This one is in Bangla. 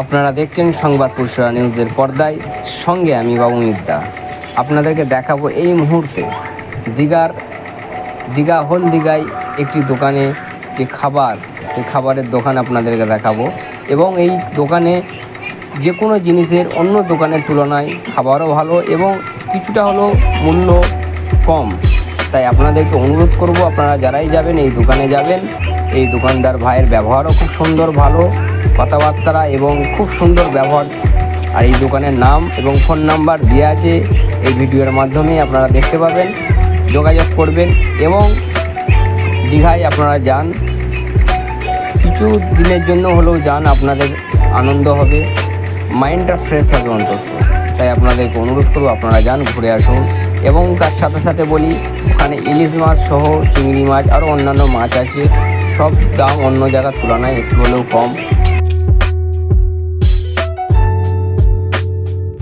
আপনারা দেখছেন সংবাদ পুরুষরা নিউজের পর্দায়। সঙ্গে আমি বাবু মিদ্দা। আপনাদেরকে দেখাবো এই মুহূর্তে দীঘার দীঘা হল দীঘায় একটি দোকানে যে খাবার সেই খাবারের দোকান আপনাদেরকে দেখাবো এবং এই দোকানে যে কোনো জিনিসের অন্য দোকানের তুলনায় খাবারও ভালো এবং কিছুটা হলেও মূল্য কম। তাই আপনাদেরকে অনুরোধ করব, আপনারা যারাই যাবেন, এই দোকানে যাবেন। এই দোকানদার ভাইয়ের ব্যবহারও খুব সুন্দর, ভালো। কথাবার্তা এবং খুব সুন্দর ব্যবহার। আর এই দোকানের নাম এবং ফোন নাম্বার দেওয়া আছে। এই ভিডিওর মাধ্যমে আপনারা দেখতে পাবেন, যোগাযোগ করবেন এবং দীঘায় আপনারা যান। কিছু দিনের জন্য হলেও যান, আপনাদের আনন্দ হবে মাইন্ডটা ফ্রেশ হবে অন্তত। তাই আপনাদেরকে অনুরোধ করব, আপনারা যান, ঘুরে আসুন। এবং তার সাথে সাথে বলি, ওখানে ইলিশ মাছ সহ, চিংড়ি মাছ আরও অন্যান্য মাছ আছে। সব দাম অন্য জায়গার তুলনায় একটু হলেও কম।